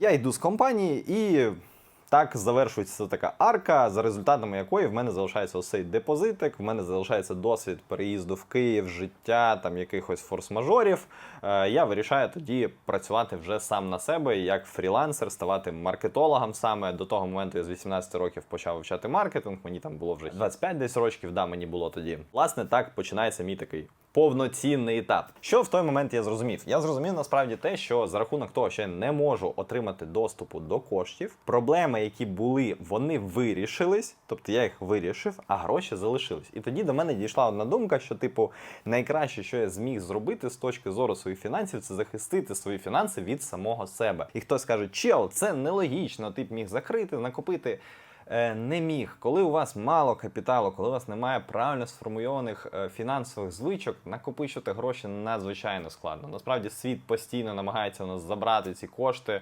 Я йду з компанії і. Так завершується така арка, за результатами якої в мене залишається ось цей депозитик, в мене залишається досвід переїзду в Київ, життя, там якихось форс-мажорів. Е, я вирішаю тоді працювати вже сам на себе як фрілансер, ставати маркетологом саме. До того моменту я з 18 років почав вивчати маркетинг. Мені там було вже 25 десь років, да, мені було тоді. Власне, так починається мій такий повноцінний етап. Що в той момент я зрозумів? Я зрозумів насправді те, що за рахунок того, що я не можу отримати доступу до коштів, проблеми, які були, вони вирішились, тобто я їх вирішив, а гроші залишились. І тоді до мене дійшла одна думка, що, типу, найкраще, що я зміг зробити з точки зору своїх фінансів, це захистити свої фінанси від самого себе. І хтось каже, чел, це нелогічно, ти б міг закрити, накопити. Е, не міг. Коли у вас мало капіталу, коли у вас немає правильно сформульованих е, фінансових звичок, накопичувати гроші надзвичайно складно. Насправді світ постійно намагається у нас забрати ці кошти.